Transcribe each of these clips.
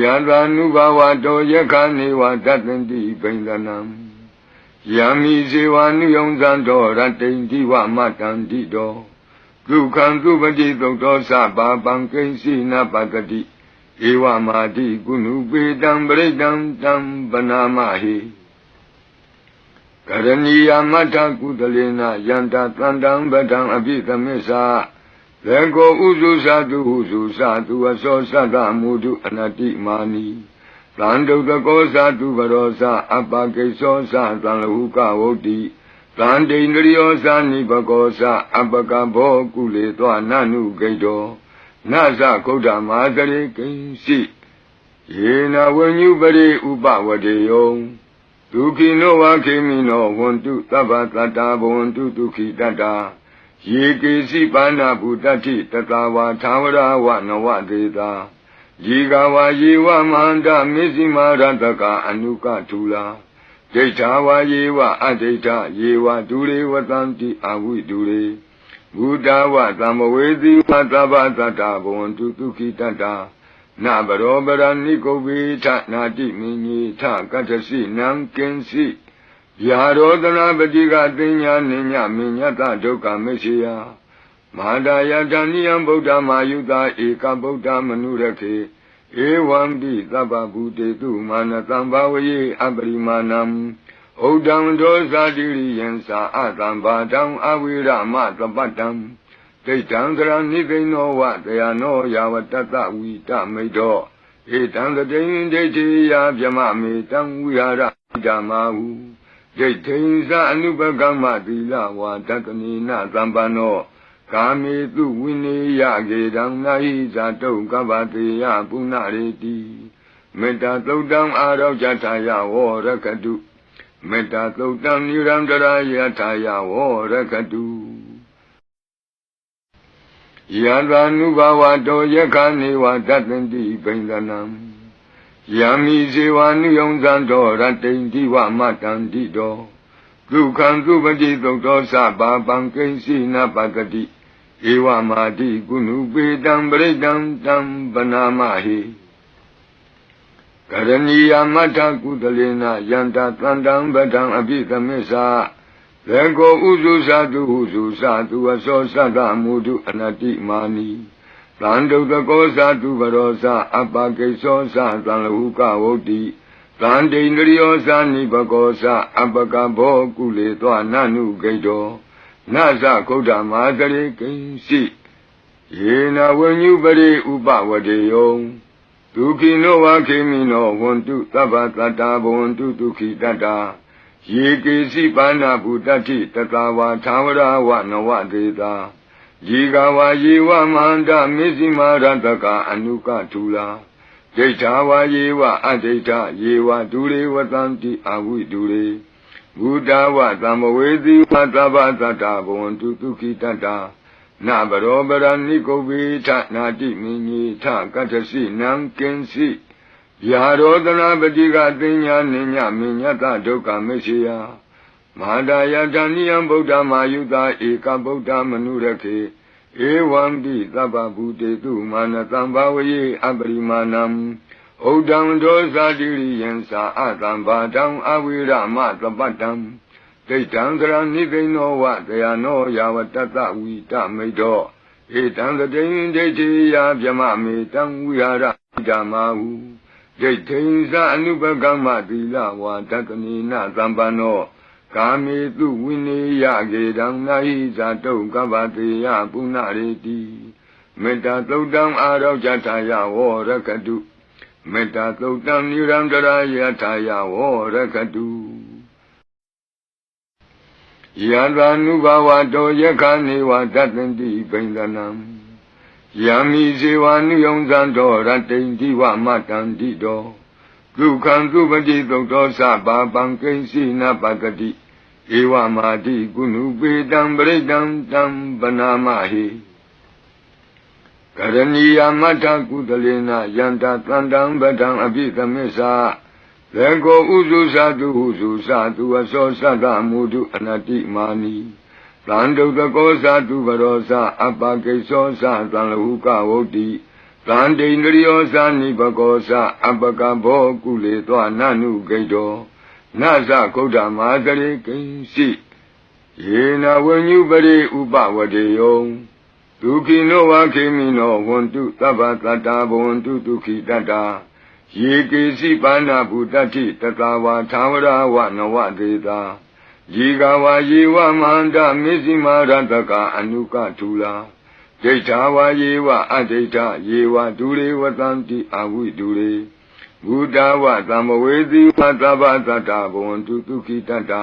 ယတာနုဘဝတောယခနေဝတတ္တန္တိပိန္ဒနံယမိဇေဝနုယုံဇံတော်ရတ္တိန္တိဝမတန္တိတောဒုက္ခံသုပတိသုတ်တော်သဘာပံကိဉ္စီနပတတိဧဝမာတိကုဏုပေတံပရိတံတံပနာမဟိကရဏီယမတ္ထကုသလေနယန္တတန္တံပဒံအပိသမစ္ဆာ လေကိုဥစုသတုဟုစုသတုအစောသတ္တမုဒုအနတိမာနီသံဒုတကောသတုဘရောသအပကိသောသသံလဟုကဝုတ်တိသံဒိန္ဒရိယောသနိဘကောသအပကဘောကုလေသောနနုဂိတောနသကုဋ္ဌမာတရေကိဉ္စီယေနဝဉ္ညုပရိဥပဝတေယောဒုခိနောဝခေမိနောဝန္တုသဗ္ဗတတ္တာဘဝန္တုဒုခိတတ္တာ ယေကေစီပါဏဗုတ္တိတတဝါသာဝရဝနဝတေတာယေကဝါယေဝမန္တမေဇိမာရတကအနုကထူလာဒိဋ္ဌာဝါယေဝအဒိဋ္ဌယေဝဒုရေဝတံတိအဝိဒုရေဘုဒ္ဓဝသမ္မဝေသီဝသဗ္ဗတတ္တဘဝန္တုဒုခိတတ္တာနဗရောပရဏိကုဗေထနာတိမင်းကြီးထကတ္တစီနံကင်စီ ယာရောဒနာပတိကတင်ညာနိညာမညတဒုက္ခမရှိယမဟာဒယတဏိယံဗုဒ္ဓမာယုတာဧကဗုဒ္ဓမနုရခေဧဝံတိသဗ္ဗဗုတေတုမာနတံဘာဝယေအပရိမာဏံဩဒံဒောဇာတိရိယံသာအတံဘာတံအဝိရမသပတ္တံဒိဋ္ဌံသရဏိသိနောဝတယနောယာဝတ္တဝိတမိတ်တော်ဧတံတတိယဒိဋ္ဌိယဗျမမေတံဝိဟာရဓမ္မာဟု ဒိဋ္ဌိသအနုပကမ္မသီလဝါတတနိနသံပန္နောကာမေတုဝိနေယကေတံနာဟိဇာတုကပ္ပတေယပုဏ္ဏရေတိမေတ္တာသုတ်တံအာရောဇထာယဝရကတုမေတ္တာသုတ်တံနိရန္တရာယထာယဝရကတုယံသာနုဘဝတောယခနေဝတတ္တန္တိပိန္ဒနံ ယံမိဇေဝနုယုံဇံတော်ရတ္တိန္တိဝမတန္တိတောဒုက္ခံသုပတိသုတ်သောသဘာပံကိဉ္စီနပတတိဧဝမာတိကုဏုပေတံပရိတံတံပနာမဟိကရဏီယမတ္ထကုသလေနယန္တတန္တံပဒံအပိသမစ္ဆာလေကိုဥစုသတုဟုစုသတုအစောသတ္တမုဒုအနတိမာနီ သံဒုတကောသတုဘရောသအပကိသောသသံလဟုကဝုတ်တိသံဒိန္ဒရိယောသနိဘကောသအပကဘောကုလေသောနနုဂိတောနသကုဋ္ဌမာတရေကိဉ္စီယေနဝဉ္ညုပရိဥပဝတေယောဒုခိနောဝခေမိနောဝန္တုသဗ္ဗတတ္တာဘဝန္တုဒုခိတတ္တာယေကေစီပါဏဗုတတိတတဝါသာဝရဝနဝတေတာ ယေကဝါယေဝမန္တမေဇိမာရတကအနုကထူလာဒိဋ္ဌာဝါယေဝအဒိဋ္ဌယေဝဒုရေဝတံတိအဝိဒုရေဘုဒ္ဓဝသမ္မဝေသီဝသဗ္ဗသတ္တဘဝန္တုဒုခိတတ္တာနဗရောပရဏိကုဗေထနာတိမင်းကြီးထကတ္တစီနံကင်စီယာရောဒနာပတိကတင်ညာနိညာမညတဒုက္ခမရှိယ မဟာဒယတဏိယံဗုဒ္ဓမာယုတာဧကဗုဒ္ဓမနုရခေဧဝံတိသဗ္ဗဗုတေတုမာနတံဘာဝယေအပရိမာဏံဩဒံဒောဇာတိရိယံသာအတံဘာတံအဝိရမသပတ္တံဒိဋ္ဌံသရဏိသိနောဝတယနောယာဝတ္တဝိတမိတ်တော်ဧတံတတိယဒိဋ္ဌိယဗျမမေတံဝိဟာရဓမ္မာဟုဒိဋ္ဌိသအနုပကမ္မသီလဝါတတနိနသံပန္နော ကာမေတုဝိနေယကေတံနာဟိဇာတုကပ္ပတေယပုဏ္ဏရေတိမေတ္တာသုတ်တံအာရောဇထာယဝရကတုမေတ္တာသုတ်တံနိရန္တရာယထာယဝရကတုယတာနုဘဝတောယခနေဝတတ္တန္တိပိန္ဒနံယမိဇေဝနုယုံဇံတော်ရတ္တိန္တိဝမတန္တိတောဒုက္ခံသုပတိသုတ်သောသဘာပံကိဉ္စီနပတတိ ဧဝမာတိကုဏုပေတံပရိတံတံပနာမဟိကရဏီယမတ္ထကုသလေနယန္တတန္တံပဒံအပိသမစ္ဆာလေကိုဥစုသတုဟုစုသတုအစောသတ္တမုဒုအနတိမာနီသံဒုတကောသတုဘရောသအပကိသောသသံလဟုကဝုတ်တိသံတိန္ဒရိယောဇာနိဘကောဇအပကဘောကုလေသောနနုဂိတော နသကုဋ္ဌမာသရေကိဉ္စီယေနဝဉ္ညုပရိဥပဝတေယောဒုက္ခိနောဝခေမိနောဝန္တုသဗ္ဗတတ္တာဘဝန္တုဒုက္ခိတတ္တာယေကေစီပါဏဗုတ္တိတတဝါသာဝရဝနဝတေတာယေကဝါယေဝမန္တမေဇိမာရတကအနုကထူလာဒိဋ္ဌာဝါယေဝအဒိဋ္ဌယေဝဒုရေဝတံတိအဝိဒုရေ ဘုဒ္ဓဝသမ္မဝေသီဝသဗ္ဗတတ္တာဘဝန္တုဒုက္ခိတတ္တာ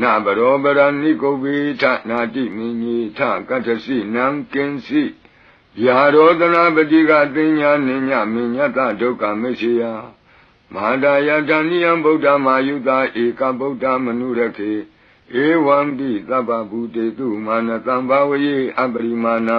နဗရောပရဏိကုဗေထနာတိမင်းကြီးထကတ္တစီနံကင်စီယာရောဒနာပတိကတင်ညာနိညာမညတဒုက္ခမရှိယမဟာဒယတဏိယံဗုဒ္ဓမာယုတာဧကဗုဒ္ဓမနုရခေဧဝံပိသဗ္ဗဗုတေတုမာနတံဘာဝယေအပရိမာဏံ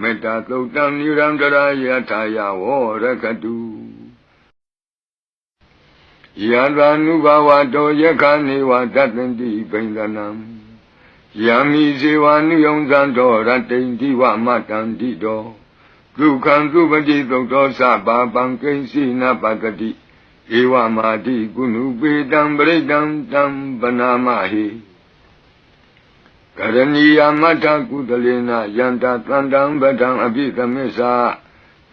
မေတ္တာသုတ်တံနိရံတရာယထာယဝရကတုယတာနုဘဝတောယခနေဝတတ္တန္တိဘိန္ဒနံယံမိဇေဝနုယုံဇံတော်ရတ္တိန္တိဝမတံတိတောဒုက္ခံသုပတိသုတ်သောသဗ္ဗပံကိဉ္စီနပတတိဧဝမာတိကုဏုပေတံပရိတံတံပနာမဟိ ကရဏီယမထကုသလေနယန္တာတန္တံပဒံအပိသမစ္စာ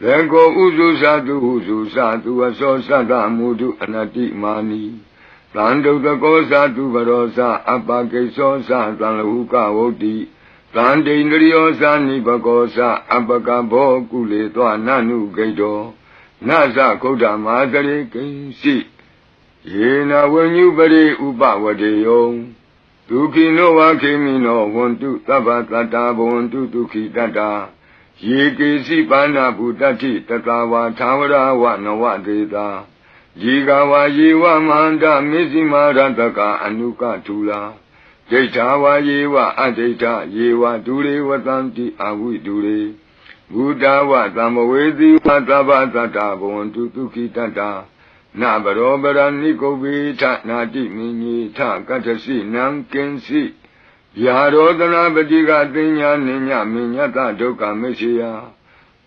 လေကိုဥစုသတုဟုစုသတုအစောသတ္တမုဒုအနတိမာနီတန်တုတကောသတုဘရောသအပကိသောသသံလဟုကဝုတ်တိတန်တိန္ဒရိယောသနိဘကောသအပကဘောကုလေသောနနုဂိတောနသကုဋ္ဌမာတရေကိဉ္စီယေနဝဉ္ညုပရိဥပဝတေယော ဒုက္ခိနောဝခေမိနောဝန္တုသဗ္ဗတတ္တာဘဝန္တုဒုက္ခိတတ္တာယေကေစီပါဏဗုတ္တိတတဝါသာဝရဝနဝတေတာယေကဝါယေဝမန္တမေဇိမာရတကအနုကထူလာဒိဋ္ဌာဝါယေဝအဒိဋ္ဌယေဝဒုရေဝတံတိအဝိဒုရေဘုဒ္ဓဝသမ္မဝေသီဝသဗ္ဗတတ္တာဘဝန္တုဒုက္ခိတတ္တာ နဗရောပရဏိကုဗေထနာတိမင်းကြီးထကတ္ထစီနံကင်စီယာရောဒနာပတိကတင်ညာနိညာမညတဒုက္ခမရှိယ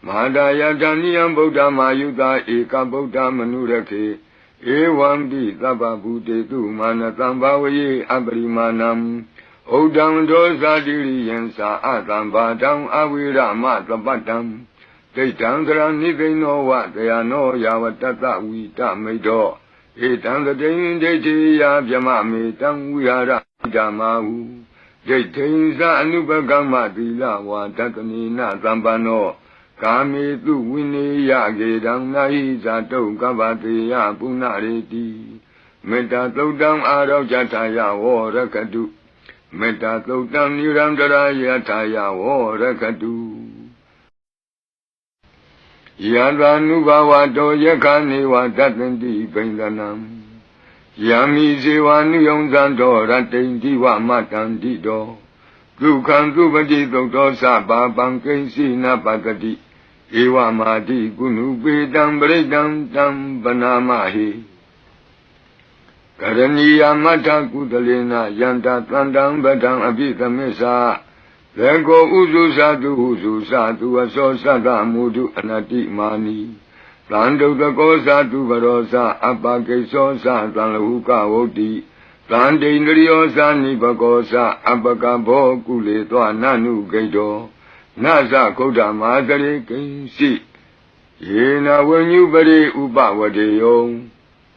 မဟာဒယတဏိယံဗုဒ္ဓမာယုတာဧကဗုဒ္ဓမနုရခေဧဝံပိသဗ္ဗဗုတေတုမာနတံဘာဝယေအပရိမာဏံဩဒံဒောဇာတိရိယံသာအတံဘာတံအဝိရမသပတ္တံ ဒိဋ္ဌံကရဏိကိနောဝတယနောယာဝတတဝိတမိတောဧတံတတိယဒိဋ္ဌိယဗျမမေတံဝိဟာရဓမ္မာဟုဒိဋ္ဌိသအနုပကမ္မသီလဝါတတနိနသံပန္နောကာမေတုဝိနေယကေတံနာဟိဇာတုကပ္ပတေယပုဏ္ဏရေတိမေတ္တာသုတ်တံအာရောဇထာယဝရကတုမေတ္တာသုတ်တံနိရံတရာယထာယဝရကတု ယံသာနုဘဝတောယခနေဝတတ္တန္တိဘိန္ဒနံယံမိဇေဝနုယုံဇံတော်ရတ္တိန္တိဝမတန္တိတောဒုက္ခံသုပတိသုတ်သောသဗ္ဗပံကိဉ္စီနပတတိဧဝမာတိကုဏုပေတံပရိတံတံပနာမဟိကရဏီယမထကုသလေနယန္တာတန္တံပဒံအပိသမစ္စာ လေကိုဥစုသတုဟုစုသတုအစောသတ္တမုဒုအနတိမာနီသံဒုတကောသတုဘရောသအပကိသောသသံလဟုကဝုတ်တိသံတိန္ဒရိယောသနိဘကောသအပကဘောကုလေသောနနုဂိတောနသကုဋ္ဌမာတရေကိဉ္စီယေနဝဉ္ညုပရိဥပဝတေယော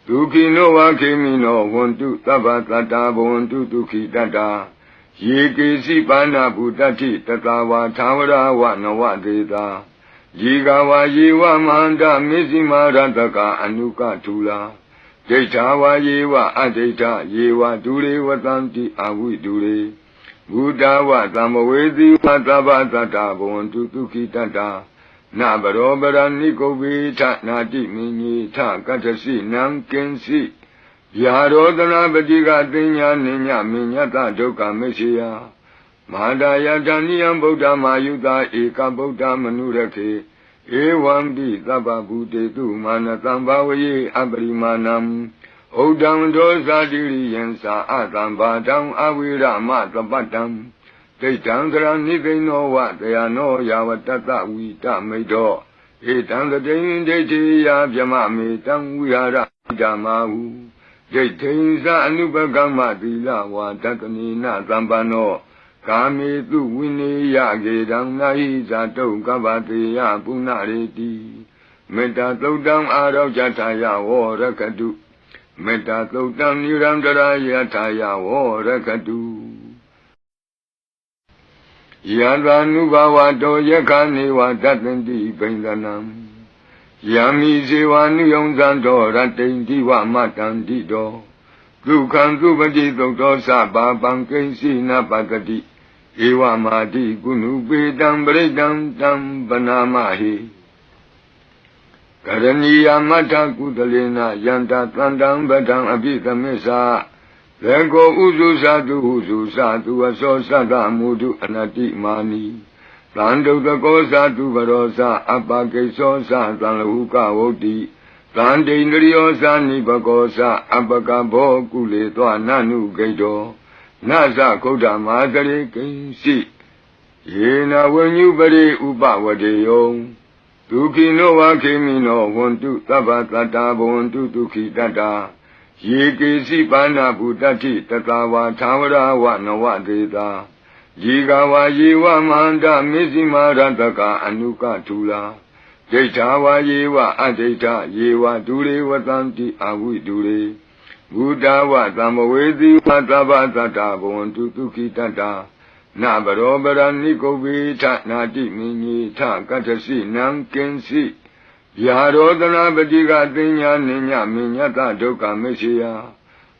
ဒုက္ခိနောဝခေမိနောဝန္တုသဗ္ဗတတ္တာဘဝန္တုဒုက္ခိတတ္တာ ယေကေစီပါဏဗုတ္တိတတဝါသာဝရဝနဝတေတာယေကဝါယေဝမန္တမေဇိမာရတကအနုကထူလာဒိဋ္ဌာဝါယေဝအဒိဋ္ဌယေဝဒုရေဝတံတိအဝိဒုရေဘုဒ္ဓဝသမ္မဝေသီဝသဗ္ဗတတ္တဘဝန္တုဒုက္ခိတတ္တာနနာဘရောပရဏိကုပိထနာတိမင်းကြီးထကတ္တစီနံကင်စီ ယာရောတနာပတိကတင်ညာနိညာမညတဒုက္ခမရှိယမဟာဒယတဏိယံဗုဒ္ဓမာယုတာဧကဗုဒ္ဓမနုရခေဧဝံတိသဗ္ဗဗုတေတုမာနတံဘာဝယေအပရိမာဏံဩဒံဒောဇာတိရိယံသာအတံဘာတံအဝိရမသပတ္တံဒိဋ္ဌံသရဏိသိနောဝတယနောယာဝတ္တဝိတမိတ်တော်ဧတံတတိယဒိဋ္ဌိယဗျမမေတံဝိဟာရဓမ္မာဟု ဒိဋ္ဌိသအနုပကမ္မသီလဝါတတနိနသံပန္နောကာမေတုဝိနေယကေတံနာဟိဇာတုကပ္ပတေယပုဏ္ဏရေတိမေတ္တာသုတ်တံအာရောဇထာယဝရကတုမေတ္တာသုတ်တံနိရံတရာယထာယဝရကတုယံသာနုဘဝတောယခာနေဝတတ္တန္တိပိန္ဒနံ ယံမိဇေဝနုယုံဇံတော်ရတိန်တိဝမတံတိတောဒုက္ခံသုပတိသုတ်သောသဘာပံကိဉ္စီနပတတိဧဝမာတိကုဏုပေတံပရိတံတံပနာမဟိကရဏီယမထကုသလေနယန္တသန္တံပဒံအပိသမစ္ဆာလေကိုဥစုသတုဟုစုသတုအစောသတ္တမုဒုအနတိမာနီ သံဒုတကောသတုဘရောသအပကိသောသသံလဟုကဝုတ်တိသံဒိန္ဒရိယောသနိဘကောသအပကဘောကုလေသောနနုဂိတောနသကုဋ္ဌမာတရေကိဉ္စီယေနဝဉ္ညုပရိဥပဝတေယောဒုခိနောဝခေမိနောဝန္တုသဗ္ဗတတ္တာဘဝန္တုဒုခိတတ္တာယေကေစီပါဏဗုတ္တိတတဝါသာဝရဝနဝဒေတာ ယေကဝါယေဝမန္တမေဇိမာရတကအနုကထူလာဒိဋ္ဌာဝါယေဝအဒိဋ္ဌယေဝဒုရေဝတံတိအဝိဒုရေဘုဒ္ဓဝသံမဝေတိဝသဗ္ဗသတ္တဘဝန္တုဒုခိတတ္တာနဘရောပရဏိကုပိထနာတိမင်းကြီးထကတ္တစီနံကင်စီယာရောတနာပတိကတင်ညာနိညာမညတဒုက္ခမရှိယ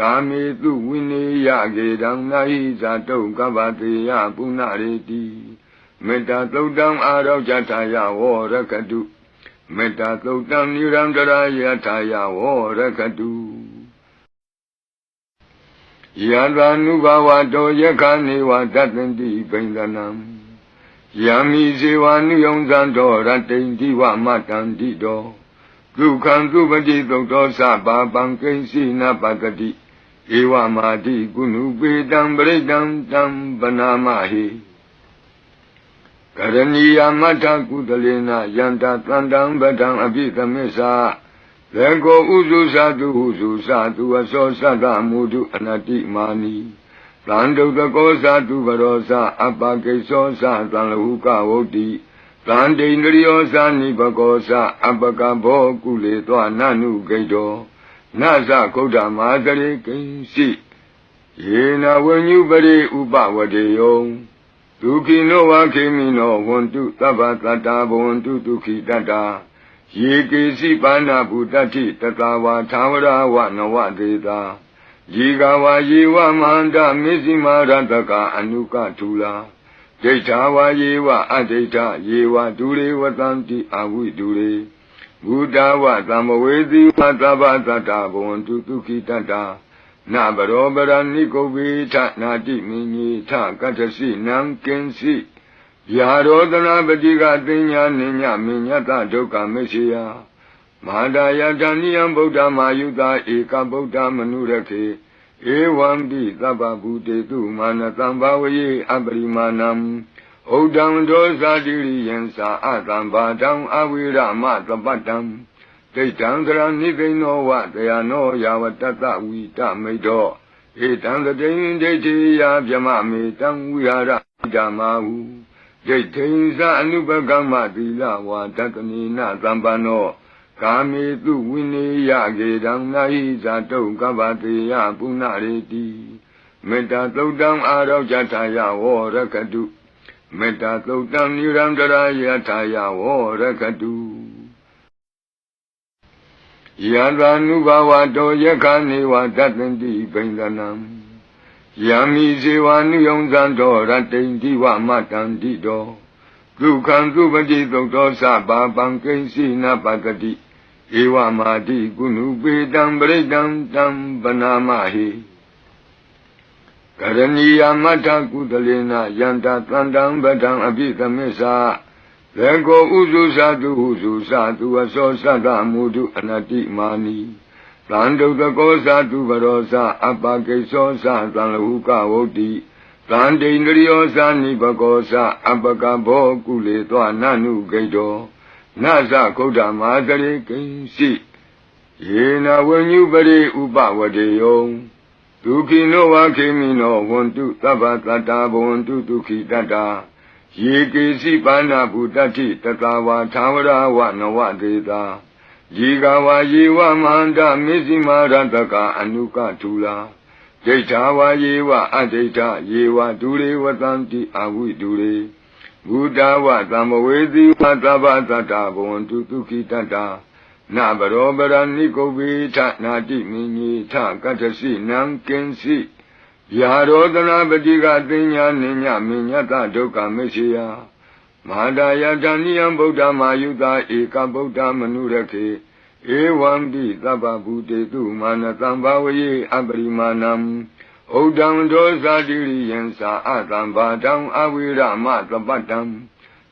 ကာမေတုဝိနေယကေတံနာဟိဇာတုကပ္ပတေယပုဏ္ဏရေတိမေတ္တာသုတ်တံအာရောဇထာယဝရကတုမေတ္တာသုတ်တံနိရံတရာယထာယဝရကတုယံသာနုဘဝတောယခာနေဝတတ္တန္တိပိန္ဒနံယံမိဇေဝနုယုံဇံတော်ရတိန်တိဝမတံတိတောဒုက္ခံသုပတိသုတ်သောသဘာပံကိဉ္စီနပတတိ ဧဝမာတိကုဏုပေတံပရိတံတံပနာမဟိကရဏီယမထကုသလေနယန္တသန္တံပဒံအပိသမစ္ဆာလေကိုဥစုသတုဟုစုသတုအစောသတ္တမုဒုအနတိမာနီသံဒုတကောသတုဘရောသအပကိသောသသံလဟုကဝုတ်တိသံဒိန္ဒရိယောသနိဘကောသအပကဘောကုလေသောနနုဂိတော နသကုဋ္ဌမာတရေကိဉ္စီယေနဝဉ္ညုပရိဥပဝတေယောဒုခိနောဝခေမိနောဝန္တုသဗ္ဗတတ္တာဘဝန္တုဒုခိတတ္တာယေကေစီပါဏဗုတ္တိတတဝါသာဝရဝနဝဒေတာယေကဝါယေဝမန္တမေဇိမာရတကအနုကထူလာဒိဋ္ဌာဝါယေဝအဒိဋ္ဌယေဝဒုရေဝတံတိအဝိဒုရေ ဘုဒ္ဓဝသံမဝေတိဝသဗ္ဗတတ္တဘဝန္တုဒုခိတတ္တာနဘရောပရဏိကုပိထနာတိမင်းကြီးထကတ္တစီနံကင်စီယာရောတနာပတိကတင်ညာနိညာမညတဒုက္ခမရှိယမဟာဒယတဏိယံဗုဒ္ဓမာယုတာဧကဗုဒ္ဓမနုရခေဧဝံတိသဗ္ဗဗုတေတုမာနတံဘာဝယေအပရိမာဏံ ဩဒံဒောဇာတိရိယံသာအတံဘာတံအဝိရမသပတ္တံဒိဋ္ဌံသရဏိသိနောဝတယနောယာဝတ္တဝိတမိတ်တော်ဧတံတတိဒိဋ္ဌိယဗျမမေတံဝိဟာရဓမ္မာဟုဒဒိဋ္ဌိဉ္စအနုပကမ္မသီလဝါဒတနိနသံပန္နောကာမေတုဝိနေယကေတံနာဟိဇာတုကပ္ပတေယပုဏ္ဏရေတိမေတ္တာသုတ်တံအာရောကြထာယဝောရကတု မေတ္တာသုတ်တံနိရန္တရာယထာယဝောရကတုယန္တာနုဘဝတောယက္ခနေဝတတ္တန္တိဘိန္ဒနံယံမိဇေဝနုယုံဇံတော်ရတ္တိန္တိဝမတံတိတောဒုက္ခံသုပတိသုတ်သောသဗ္ဗပံကိဉ္စီနပတတိဧဝမာတိကုဏုပေတံပရိတံတံပနာမဟိ ကရဏီယမတ္ထကုသလေနယန္တာတန္တံပဒံအပိသမစ္စာလေကိုဥစုသတုဟုစုသတုအစောသတ္တမုဒုအနတိမာနီသံဒုတကောသတုပရောသအပကိသောသသံလဟုကဝုတ်တိသံဒိန္ဒရိယောသနိပကောသအပကဘောကုလေသောနနုဂိတောနသကုဒ္ဓမာတရိကိဉ္စီယေနဝဉ္ညုပရိဥပဝတေယော ဒုခိနောဝခေမိနောဝန္တုသဗ္ဗတတ္တာဘဝန္တုဒုခိတတ္တာယေကေစီပါဏဗုတ္တိတတဝါသာဝရဝနဝဒေတာယေကဝါယေဝမန္တမေဇိမာရတကအနုကထူလာဒိဋ္ဌာဝါယေဝအဒိဋ္ဌယေဝဒုရေဝတံတိအဝိဒုရေဘုဒ္ဓဝသံမဝေသီဝသဗ္ဗတတ္တဘဝန္တုဒုခိတတ္တာ နဘရောပရဏိကုဗေထနာတိမင်းကြီးထကတ္ထစီနံကင်းစီယာရောဒနာပတိကသိညာနိညမညတဒုက္ခမရှိယမဟာဒယတဏိယံဗုဒ္ဓမာယုတာဧကဗုဒ္ဓမနုရခေဧဝံတိသဗ္ဗဗုတေတုမာနတံဘာဝယေအပရိမာဏံဩဒံဒောဇာတိရိယံသာအတံဘာတံအဝိရမသပတ္တံ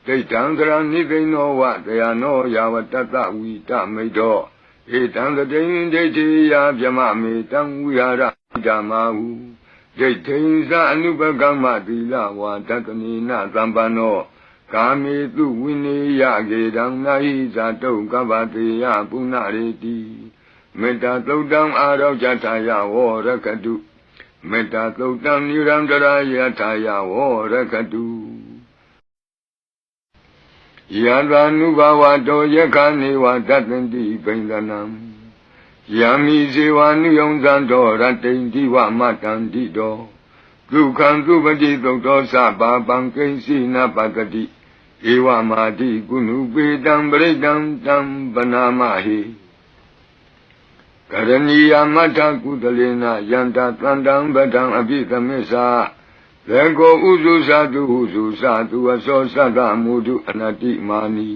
ဒိဋ္ဌံသရဏိသိဏောဝတယနောယာဝတတဝိတမိတောဧတံတတိယဒိဋ္ဌိယဗြမမေတံဝိဟာရဓမ္မာဟုဒိဋ္ဌိသအနုပကမ္မသီလဝါဒတနိနသံပန္နောကာမေတုဝိနေယကေတံနာဟိဇာတုကပ္ပတေယပုဏ္ဏရေတိမေတ္တာသုတ်တံအာရောကြထာယဝောရကတုမေတ္တာသုတ်တံနိရန္တရာယထာယဝောရကတု ယန္တာနုဘဝတောယက္ခနေဝတတ္တန္တိဘိန္ဒနံယံမိဇေဝနုယုံဇံတော်ရတ္တိန္တိဝမတန္တိတောဒုက္ခံသုပတိသုတ်သောသဗ္ဗပံကိဉ္စီနပတတိဧဝမာတိကုဏုပေတံပရိတံတံပနာမဟိကရဏီယမတ္ထကုသလေနယန္တာတန္တံပဒံအပိသမစ္စာ လေကိုဥစုသတုဟုစုသတုအစောသတ္တမုဒုအနတိမာနီ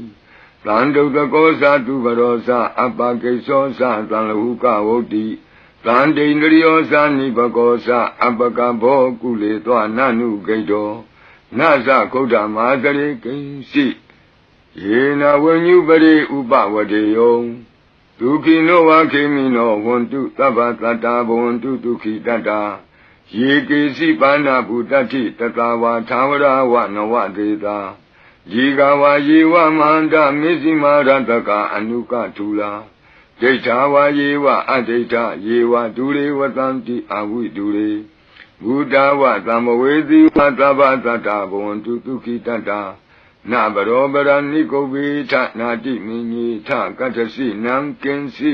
သံဒုတကောသတုပရောသအပကိသောသသံလဟုကဝုတ်တိသံဒိန္ဒရိယောသနိပကောသအပကဘောကုလေသောနနုဂိတောနသကုဒ္ဓမာတရိကိဉ္စီယေနဝဉ္ညုပရိဥပဝတေယောဒုခိနောဝခေမိနောဝန္တုသဗ္ဗတတ္တာဘဝန္တုဒုခိတတ္တာ ယေကေစီပါဏဗုတ္တိတတဝါသာဝရဝနဝဒေတာယေကဝါယေဝမန္တမေဇိမာရတကအနုကထူလာဒိဋ္ဌာဝါယေဝအဒိဋ္ဌယေဝဒုရေဝတံတိအဝိဒုရေဘုဒ္ဓဝသံမဝေသီဝသဗ္ဗတတ္တဘဝန္တုဒုခိတတ္တာနဘရောပရဏိကုဗေထနာတိမင်းကြီးထကတ္ထစီနံကင်းစီ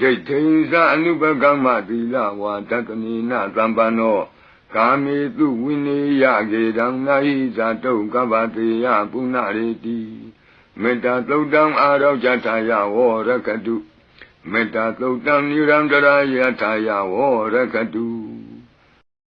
ဒိဋ္ဌိသအနုပကမ္မသီလဝါဒတနိနသံပန္နောကာမေတုဝိနေယကေတံနာဟိဇာတုကပ္ပတေယပုဏ္ဏရေတိမေတ္တာသုတ်တံအာရောကြထာယဝောရကတုမေတ္တာသုတ်တံနိရန္တရာယထာယဝောရကတု